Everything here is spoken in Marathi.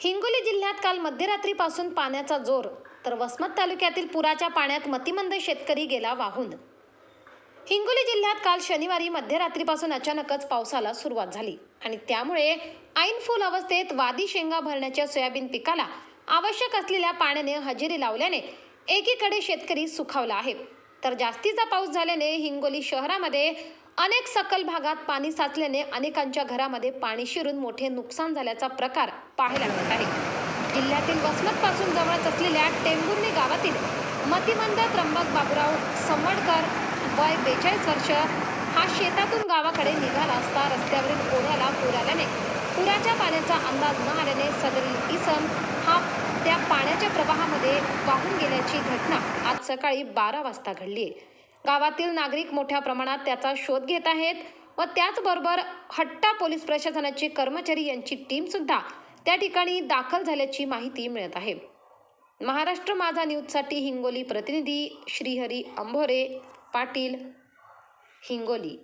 हिंगोली जिल्ह्यात काल मध्यरात्रीपासून पाण्याचा जोर तर वसमत तालुक्यातील पुराच्या पाण्यात मतिमंद शेतकरी गेला वाहून. हिंगोली जिल्ह्यात काल शनिवारी मध्यरात्रीपासून अचानकच पावसाला सुरुवात झाली आणि त्यामुळे ऐनफुल अवस्थेत वादी शेंगा भरण्याच्या सोयाबीन पिकाला आवश्यक असलेल्या पाण्याने हजेरी लावल्याने एकीकडे शेतकरी सुखावला आहे. तर जास्तीचा पाऊस झाल्याने हिंगोली शहरामध्ये अनेक सकल भागात पाणी साचल्याने अनेकांच्या घरामध्ये पाणी शिरून मोठे नुकसान झाल्याचा प्रकार पाहायला मिळत आहे. जिल्ह्यातील वसमत पासून जवळच असलेल्या टेंभुर्णी गावातील मतिमंद त्र्यंबक बाबुराव संवडकर वय बेचाळीस वर्ष हा शेतातून गावाकडे निघाला असता रस्त्यावरील ओढ्याला पूर आल्याने पुराच्या पाण्याचा अंदाज न आल्याने सदरील इसम हा त्या पाण्याच्या प्रवाहामध्ये वाहून गेल्याची घटना आज सकाळी बारा वाजता घडली. आहे गावातील नागरिक मोठ्या प्रमाणात त्याचा शोध घेत आहेत व त्याचबरोबर हट्टा पोलीस प्रशासनाचे कर्मचारी यांची टीम सुद्धा त्या ठिकाणी दाखल झाल्याची माहिती मिळत आहे. महाराष्ट्र माझा न्यूजसाठी हिंगोली प्रतिनिधी श्रीहरी अंभोरे पाटील हिंगोली.